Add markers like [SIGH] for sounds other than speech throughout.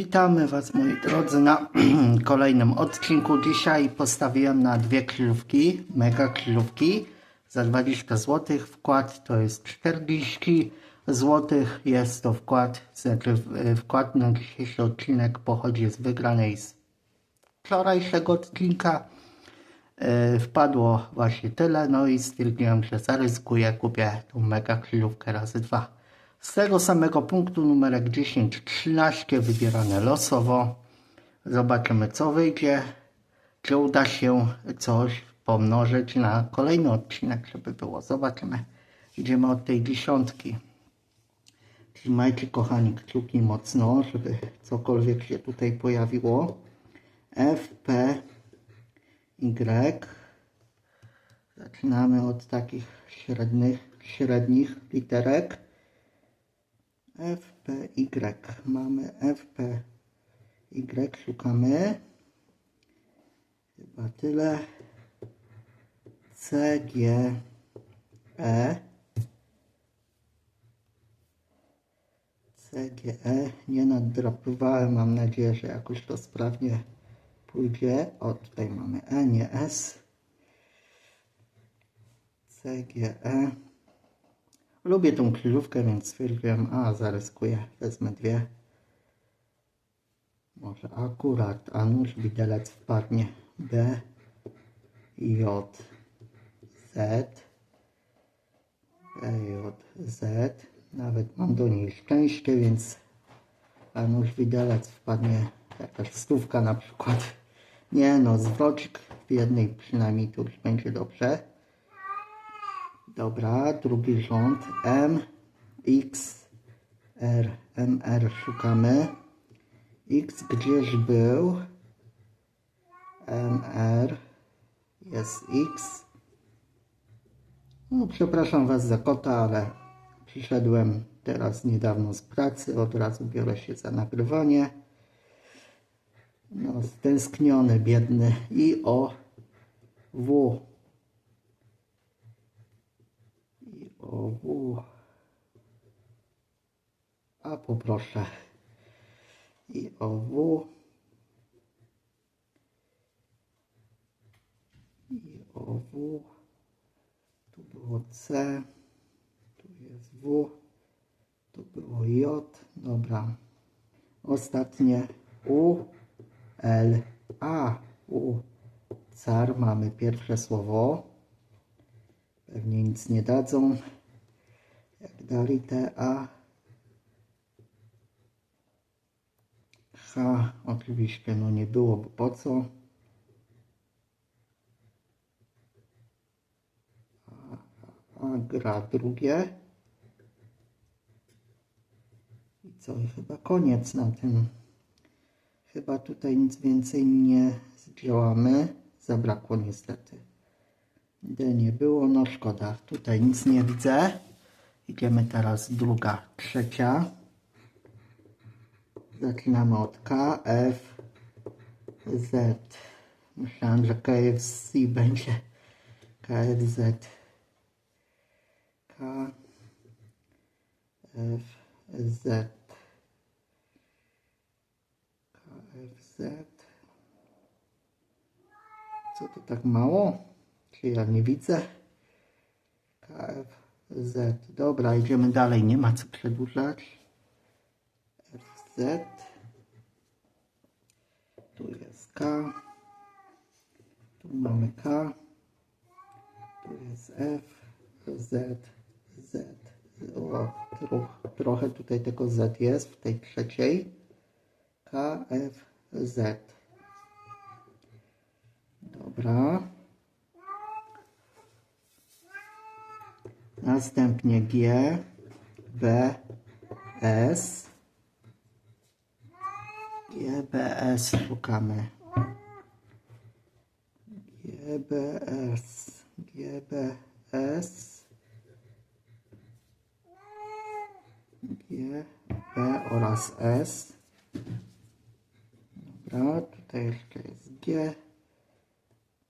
Witamy Was moi drodzy na [CLEARS THROAT] kolejnym odcinku. Dzisiaj postawiłem na dwie krzyżówki, mega krzyżówki za 20 zł. Wkład to jest 40 zł. Jest to wkład, znaczy wkład na dzisiejszy odcinek pochodzi z wygranej z wczorajszego odcinka. E, Wpadło właśnie tyle, no i stwierdziłem, że zaryzykuję, kupię tą mega krzyżówkę razy dwa. Z tego samego punktu numerek 10-13 wybierane losowo. Zobaczymy co wyjdzie. Czy uda się coś pomnożyć na kolejny odcinek, żeby było. Zobaczymy. Idziemy od tej dziesiątki. Trzymajcie kochani kciuki mocno, żeby cokolwiek się tutaj pojawiło. F, P, Y. Zaczynamy od takich średnich, średnich literek. F, P, Y. Mamy F, P, Y. Szukamy. Chyba tyle. C, G, E. C, G, E. Nie naddrapywałem. Mam nadzieję, że jakoś to sprawnie pójdzie. O, tutaj mamy E, nie S. C, G, E. Lubię tą krzyżówkę, więc stwierdziłem, a zaryzykuję, wezmę dwie. Może akurat, a nóż widelec wpadnie. B, J, Z, B, J, Z. Nawet mam do niej szczęście, więc a nóż widelec wpadnie jakaś stówka na przykład. Nie no, zwrocik w jednej przynajmniej tu już będzie dobrze. Dobra, drugi rząd. M, X, R, MR szukamy. X gdzieś był. MR, jest X. No, przepraszam Was za kota, ale przyszedłem teraz niedawno z pracy. Od razu biorę się za nagrywanie. No, stęskniony, biedny. I o W. I o W. A poproszę. I o W. I o W. Tu było C. Tu jest W. Tu było J. Dobra. Ostatnie U. L. A. U. Car. Mamy pierwsze słowo. Pewnie nic nie dadzą. Jak dali te A. H. Oczywiście no nie było, bo po co? A, a gra drugie. I co? Chyba koniec na tym. Chyba tutaj nic więcej nie zdziałamy. Zabrakło niestety. D nie było, no szkoda. Tutaj nic nie widzę. Idziemy teraz druga, trzecia. Zaczynamy od K, F, Z. Myślałem, że KFC będzie KFZ. K, F, Z. KFZ. Co to tak mało? Czy ja nie widzę? KFZ. Dobra, idziemy dalej. Nie ma co przedłużać. FZ. Tu jest K. Tu mamy K. Tu jest F. Z. Z. O, tro, trochę tutaj tego Z jest w tej trzeciej. K, F, Z. Dobra. Następnie G, B, S. GBS szukamy. GBS. GBS. G, B oraz S. Dobra, tutaj jeszcze jest G.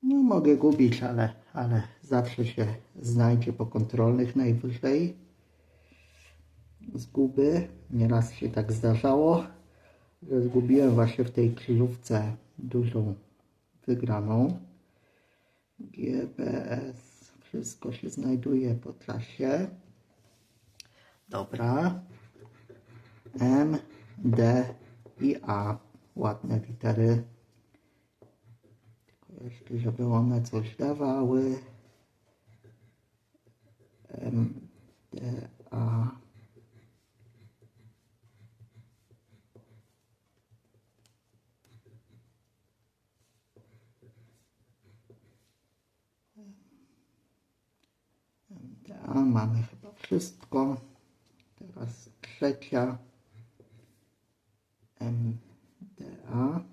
No mogę gubić, ale, ale zawsze się znajdzie po kontrolnych najwyżej. Zguby. Nieraz się tak zdarzało. że zgubiłem właśnie w tej krzyżówce dużą wygraną. GBS, wszystko się znajduje po trasie. Dobra. M, D i A. Ładne litery. Jeszcze, żeby one coś dawały. M, D, A. A mamy chyba wszystko. Teraz trzecia. MDA.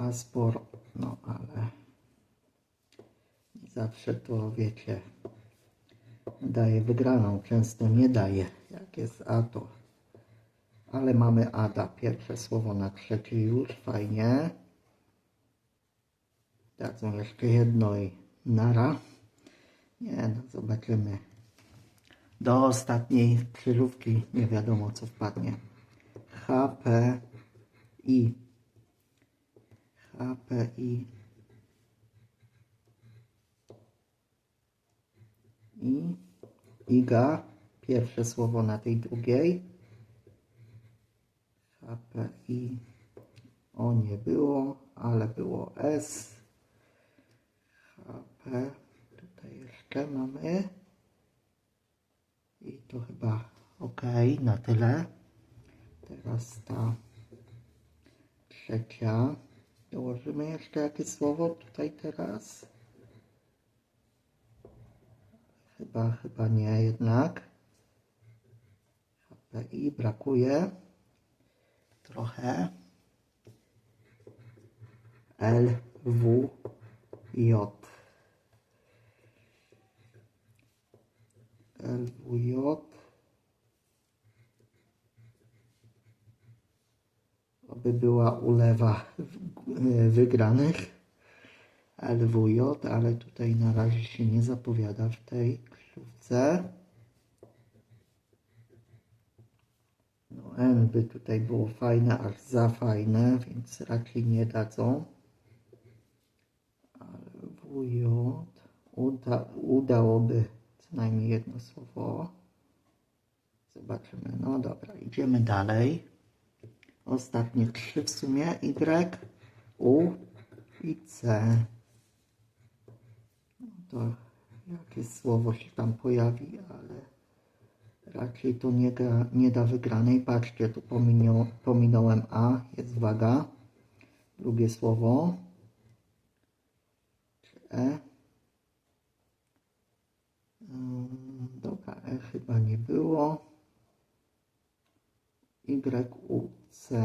Paspor, no ale zawsze to wiecie, daje wygraną. Często nie daje. Jak jest A to. Ale mamy Ada. Pierwsze słowo na trzecie już. Fajnie. Dadzą jeszcze jedno i nara. Nie no, zobaczymy. Do ostatniej krzyżówki nie wiadomo co wpadnie. HPI. HPI. I. Iga. Pierwsze słowo na tej drugiej. HPI. O nie było, ale było S. HP. Tutaj jeszcze mamy. I to chyba ok, na tyle. Teraz ta trzecia. Dołożymy jeszcze jakieś słowo tutaj teraz. Chyba, chyba nie jednak. HPI brakuje. Trochę. L, W, J. LWJ Oby była ulewa w- wygranych LWJ, ale tutaj na razie się nie zapowiada w tej krzyżówce. No N by tutaj było fajne, aż za fajne, więc raczej nie dadzą. Ale WJ uda, udałoby co najmniej jedno słowo. Zobaczymy. No dobra, idziemy dalej. Ostatnie trzy w sumie. Y, U i C. No to jakieś słowo się tam pojawi, ale raczej to nie, nie da wygranej. Patrzcie, tu pominął, pominąłem A, jest waga. Drugie słowo. E? Mm, Dobra, E chyba nie było. Y, U, C.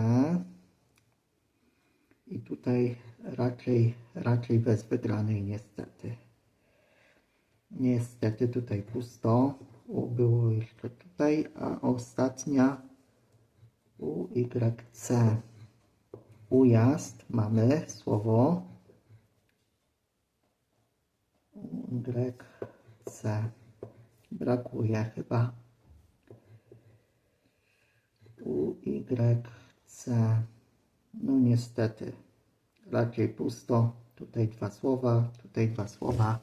I tutaj raczej, raczej bez wygranej niestety. Niestety tutaj pusto. U było jeszcze tutaj, a ostatnia U, Y, C. Ujazd mamy słowo. U, Y, C. Brakuje chyba. U, Y, C. No niestety. Raczej pusto. Tutaj dwa słowa, tutaj dwa słowa.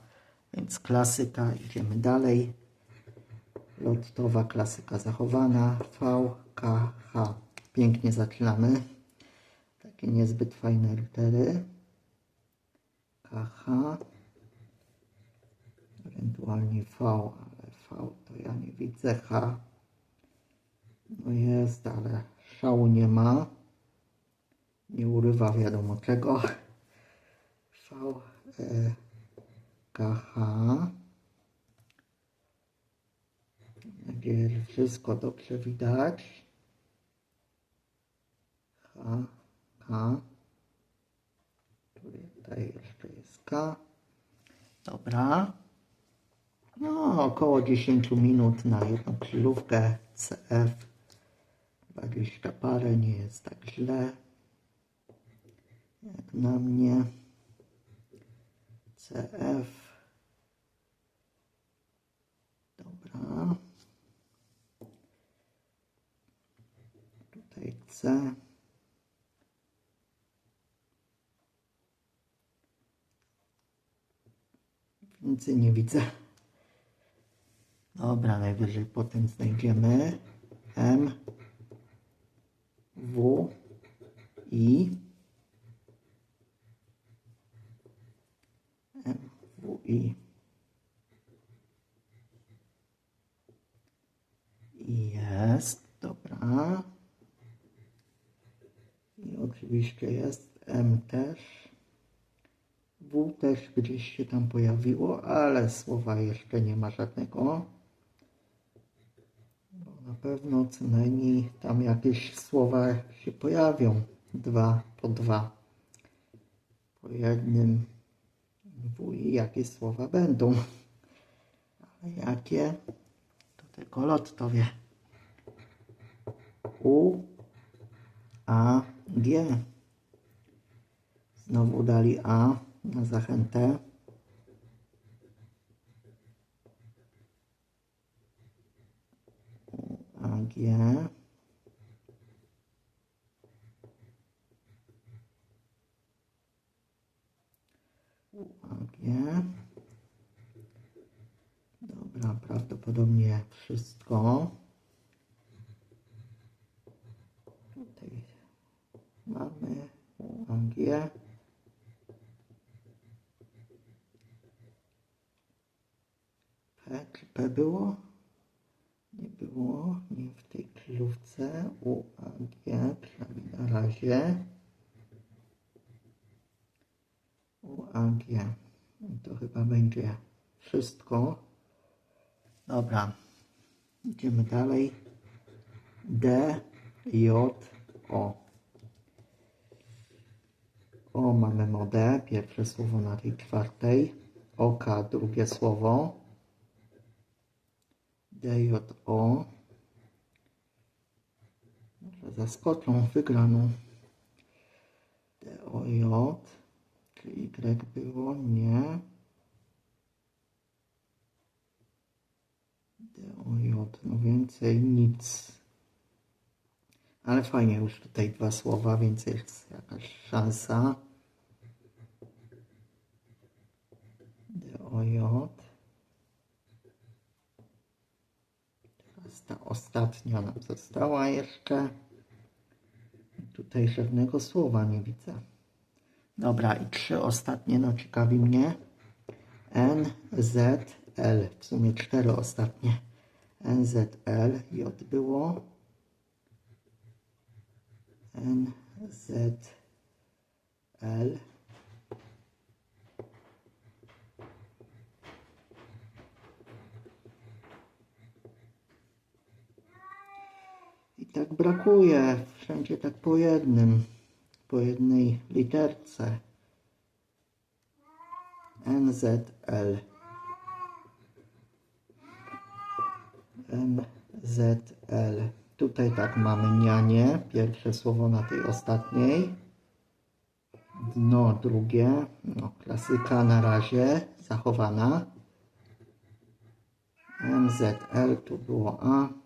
Więc klasyka. Idziemy dalej. Lotowa klasyka zachowana. V, K, H. Pięknie zaczynamy. Takie niezbyt fajne litery. K, H. Ewentualnie V, ale V to ja nie widzę. H. No jest, ale szału nie ma. Nie urywa wiadomo czego. V, e, K, H. Mam nadzieję, że wszystko dobrze widać. H, K. Tutaj jeszcze jest K. Dobra. No, około 10 minut na jedną krzyżówkę CF. 20 parę, nie jest tak źle. Jak na mnie. CF. Dobra. C. Więcej nie widzę. Dobra, najwyżej potem znajdziemy M, W, I, W, I. Jest, dobra. I oczywiście jest M też. W też gdzieś się tam pojawiło, ale słowa jeszcze nie ma żadnego. Pewno co najmniej tam jakieś słowa się pojawią. Dwa po dwa. Po jednym W i jakie słowa będą. Ale jakie? To tylko lot to wie. U, A, G. Znowu dali A na zachętę. U, A, G. U, A, G. Dobra, prawdopodobnie wszystko. Tutaj mamy UAG. P, czy P było? Było, nie w tej krzyżówce. UAG, przynajmniej na razie. UAG. To chyba będzie wszystko. Dobra. Idziemy dalej. D, J, O. O mamy modę, pierwsze słowo na tej czwartej. Oka, drugie słowo. D, J, O. Może zaskoczą wygraną. D, O, J. Czy Y było? Nie. D, O, J. No więcej nic. Ale fajnie już tutaj dwa słowa, więc jest jakaś szansa. DOJ. Teraz ta ostatnia nam została jeszcze. Tutaj żadnego słowa nie widzę. Dobra, i trzy ostatnie, no ciekawi mnie. N, Z, L. W sumie cztery ostatnie. N, Z, L. J było. N, Z, L. tak brakuje. Wszędzie tak po jednym. Po jednej literce. N, Z, L. M, Z, L. Tutaj tak mamy nianie, pierwsze słowo na tej ostatniej. Dno drugie, no klasyka na razie, zachowana. MZL, tu było A.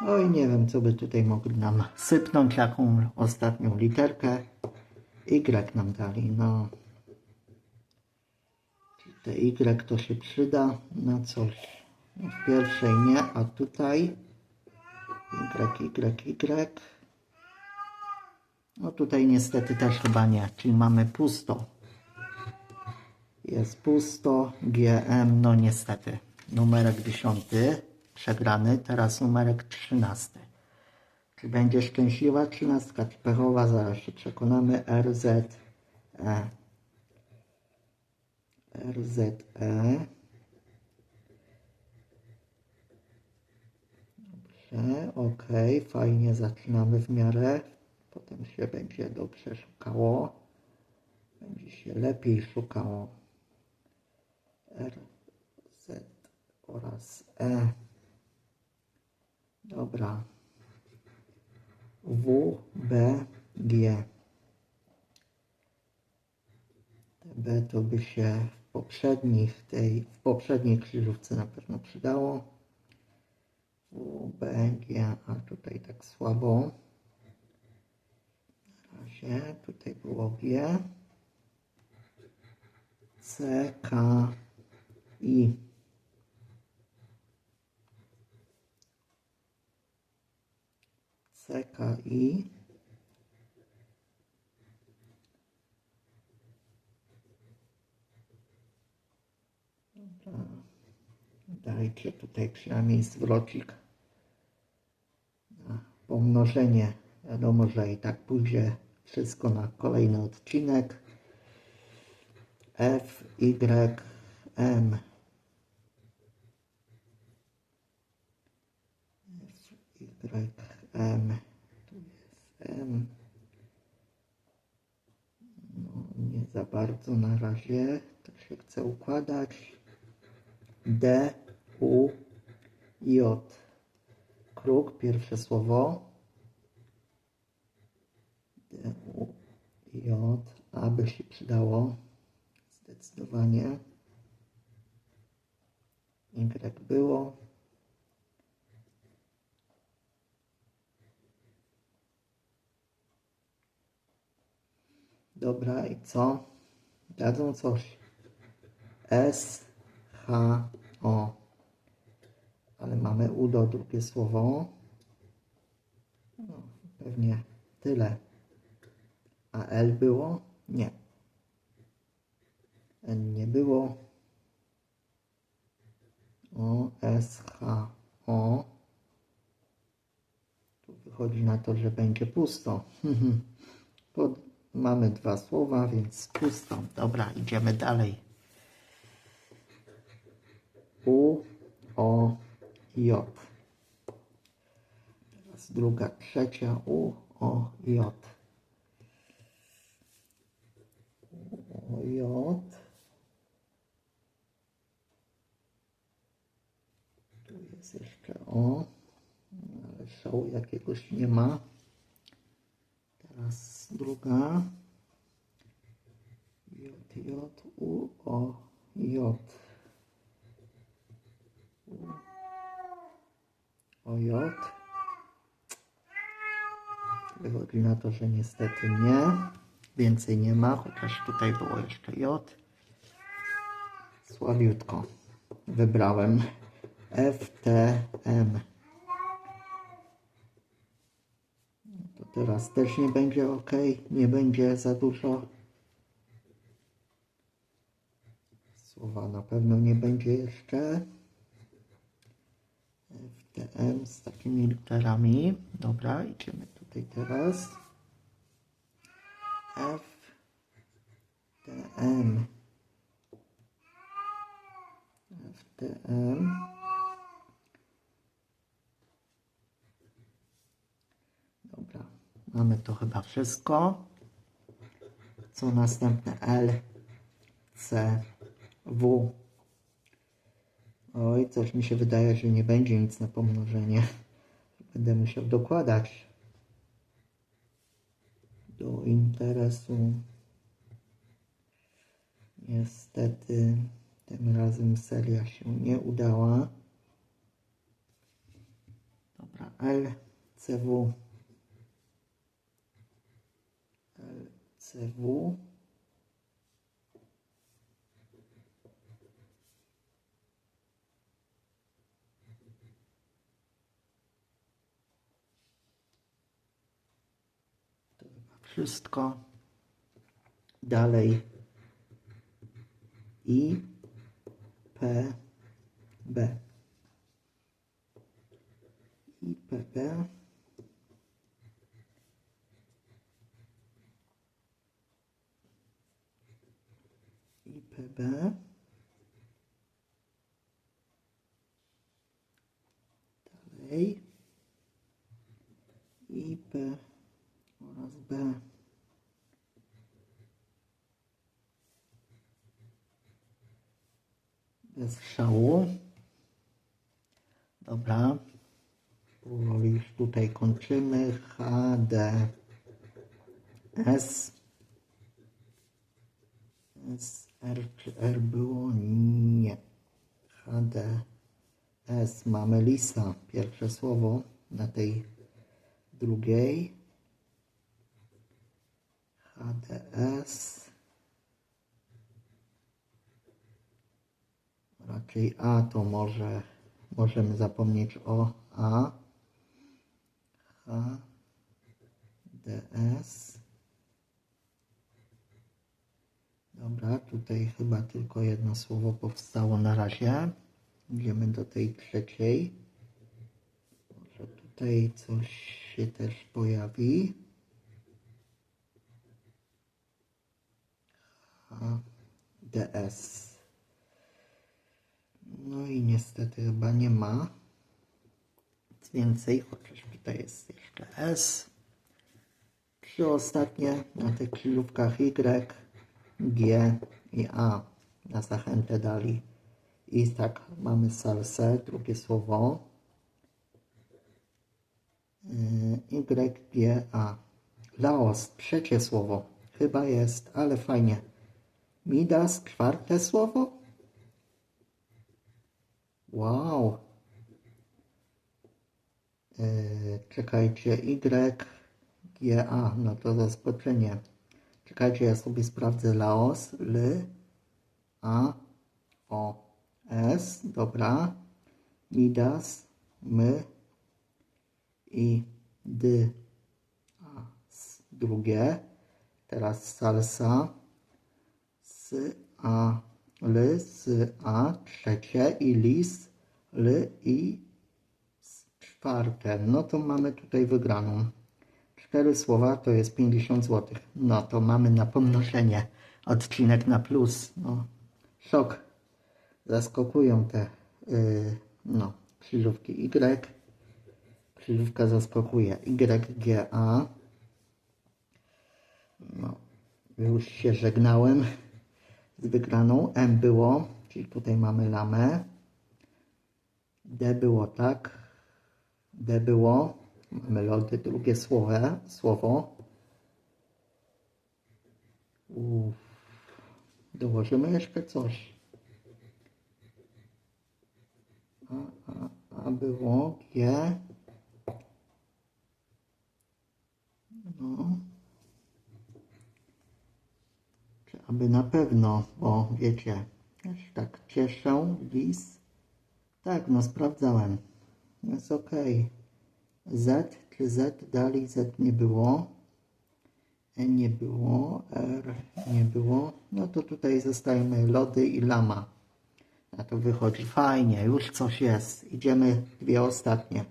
Oj, nie wiem, co by tutaj mogli nam sypnąć, jaką ostatnią literkę. Y nam dali, no. Te Y to się przyda na coś. No, w pierwszej nie, a tutaj Y, Y, Y. No tutaj niestety też chyba nie, czyli mamy pusto. Jest pusto, GM, no niestety. Numerek 10 przegrany, teraz numerek 13. Czy będzie szczęśliwa 13 czy pechowa? Zaraz się przekonamy. RZ, E. RZE. Dobrze, ok, fajnie zaczynamy w miarę. Potem się będzie dobrze szukało. Będzie się lepiej szukało. R, Z oraz E. Dobra. W, B, G. Te B to by się w poprzednich tej, w poprzedniej krzyżówce na pewno przydało. W, B, G, a tutaj tak słabo. Gdzie tutaj było G? C, K, I. K, I. Dobra. Dajcie tutaj przynajmniej zwrocik na pomnożenie. Wiadomo, że i tak pójdzie wszystko na kolejny odcinek. F, Y, M. F, Y, M. Tu jest M. No, nie za bardzo na razie. To się chce układać. D, U, J. Kruk, pierwsze słowo. D, U, J. A by się przydało. Zdecydowanie. Y było. Dobra, i co? Dadzą coś. S, H, O. Ale mamy U do drugie słowo. No, pewnie tyle. A L było? Nie. N nie było. O, S, H, O. Tu wychodzi na to, że będzie pusto. [LAUGHS] Pod, mamy dwa słowa, więc pusto. Dobra, idziemy dalej. U, O, J. Teraz druga, trzecia. U, O, J. J. Tu jest jeszcze O, ale szału jakiegoś nie ma. Teraz druga. J, J, U, O, J. U, O, J. Wychodzi na to, że niestety nie. Więcej nie ma, chociaż tutaj było jeszcze J. Słabiutko wybrałem. F, T, M. teraz też nie będzie ok, nie będzie za dużo. Słowa na pewno nie będzie jeszcze. F, T, M z takimi literami. Dobra, idziemy tutaj teraz. F, T, M. F, T, M. Dobra, mamy to chyba wszystko. Co następne? L, C, W. Oj, coś mi się wydaje, że nie będzie nic na pomnożenie. Będę musiał dokładać do interesu. Niestety tym razem seria się nie udała. Dobra, L, CW. To chyba wszystko. Dalej. I P B. I P B. IPB. Dalej. IP oraz B. Bez szału. Dobra. Już tutaj kończymy. H, D, S. S, R R było? Nie. H, D, S. Mamy lisa. Pierwsze słowo na tej drugiej. HDS. Raczej A to może możemy zapomnieć o A. H. DS. Dobra, tutaj chyba tylko jedno słowo powstało na razie. Idziemy do tej trzeciej. Może tutaj coś się też pojawi. H. DS. No i niestety chyba nie ma nic więcej, chociaż tutaj jest jeszcze S. Trzy ostatnie na tych krzyżówkach Y, G i A na zachętę dali. I tak mamy salsę, drugie słowo. Yy, Y, G, A. Laos, trzecie słowo. Chyba jest, ale fajnie. Midas, czwarte słowo. Wow. Yy, czekajcie, Y, G, A, no to zaskoczenie. Czekajcie, ja sobie sprawdzę Laos, L, A, O, S, dobra. Midas, My i D, A, S, drugie. Teraz salsa, S, A, L, S, A, trzecie i lis, L, I, S, czwarte. No to mamy tutaj wygraną. Cztery słowa to jest 50 zł. No to mamy na pomnożenie. Odcinek na plus. No. Szok. Zaskakują te yy, no, krzyżówki Y. Krzyżówka zaskakuje. Y, G, A. No. Już się żegnałem z wygraną. M było, czyli tutaj mamy lamę. D było tak. D było. Mamy lody, drugie słowo. słowo. Uff. Dołożymy jeszcze coś. A, a, a było. No. Czy aby na pewno, bo wiecie, ja się tak cieszę, lis. Tak, no sprawdzałem. Jest okej. Z, czy Z dalej Z nie było. E nie było, R nie było. No to tutaj zostajemy lody i lama. A to wychodzi fajnie, już coś jest. Idziemy dwie ostatnie.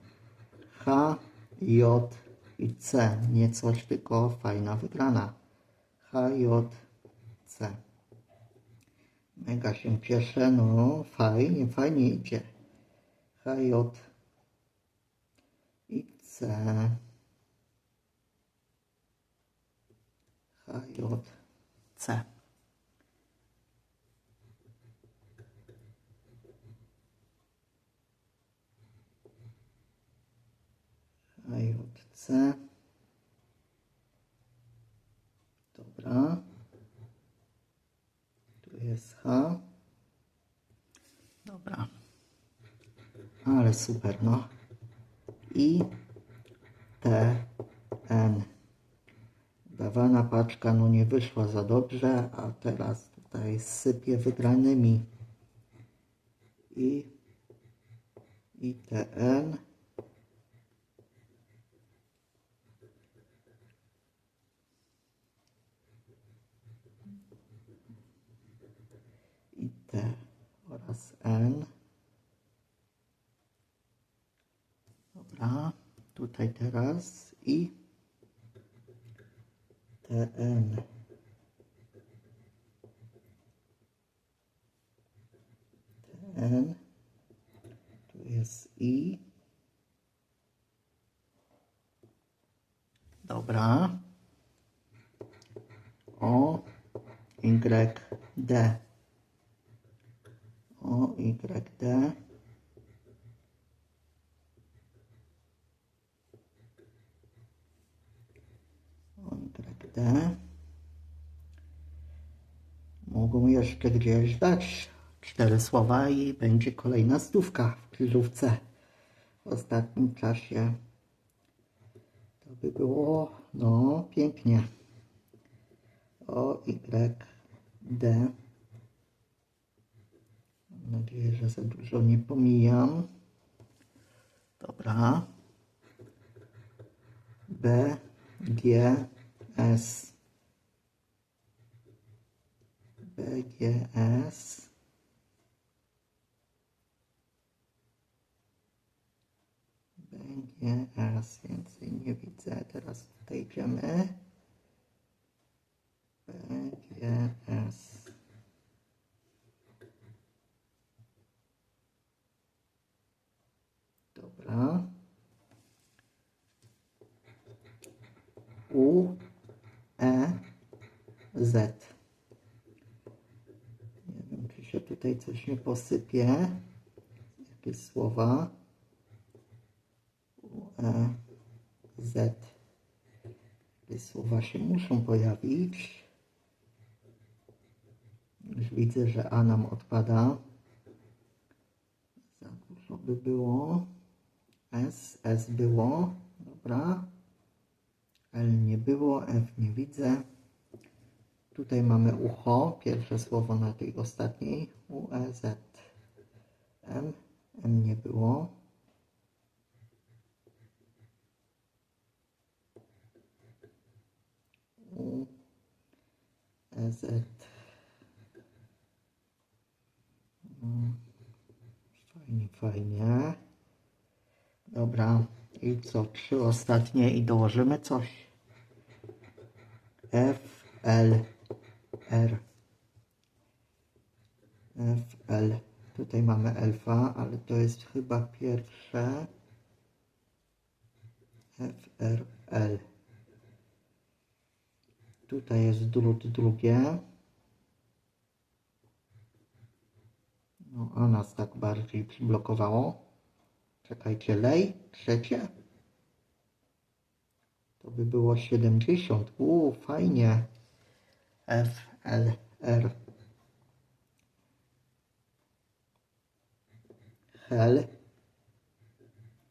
H, J i C. Nie coś, tylko fajna wygrana. H, J, C. Mega się cieszę, no fajnie, fajnie idzie. H, J i C. H, J, C. H, J, C. Dobra. Tu jest H. Dobra. Ale super, no. I T, N. Dawana paczka no nie wyszła za dobrze, a teraz tutaj sypię wygranymi. I, I T, N. I T oraz N. Dobra, tutaj teraz i TN. TN. Tu jest I. Dobra. O, Y, D. O, Y, D. D. Mogą jeszcze gdzieś dać cztery słowa i będzie kolejna stówka w krzyżówce. W ostatnim czasie to by było, no, pięknie. O, Y, D. Mam nadzieję, że za dużo nie pomijam. Dobra. B, G, S. B, G, S. B, G, S. Więcej nie widzę. Teraz tutaj idziemy. B, G, S. Dobra. U, Z. Nie wiem, czy się tutaj coś nie posypie. Jakieś słowa. U, E, Z. Jakieś słowa się muszą pojawić. Już widzę, że A nam odpada. Za dużo by było. S, S było. Dobra. L nie było, F nie widzę. Tutaj mamy ucho, pierwsze słowo na tej ostatniej. U, E, Z. M, M nie było. U, E, Z. Fajnie, fajnie. Dobra, i co? Trzy ostatnie i dołożymy coś. F, L, R. F, L. Tutaj mamy elfa, ale to jest chyba pierwsze. F, R, L. Tutaj jest drut drugie. No, a nas tak bardziej przyblokowało. Czekajcie, lej, trzecie. To by było 70. Uuu, fajnie. F, L, R. Hel.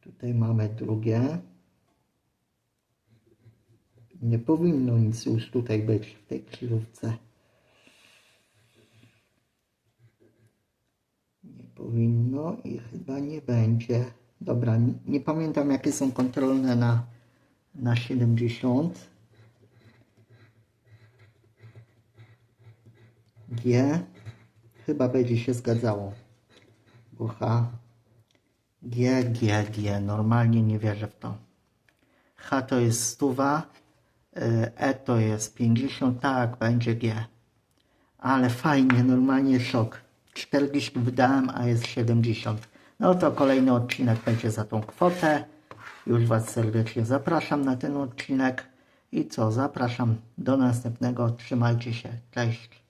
Tutaj mamy drugie. Nie powinno nic już tutaj być w tej krzyżówce. Nie powinno i chyba nie będzie. Dobra, nie, nie pamiętam jakie są kontrolne na, na 70. G chyba będzie się zgadzało. Bo H. G, G, G. Normalnie nie wierzę w to. H to jest stuwa. y, E to jest 50. Tak, będzie G. Ale fajnie, normalnie szok. 40 wydałem, a jest 70. No to kolejny odcinek będzie za tą kwotę. Już Was serdecznie zapraszam na ten odcinek. I co, zapraszam do następnego. Trzymajcie się. Cześć.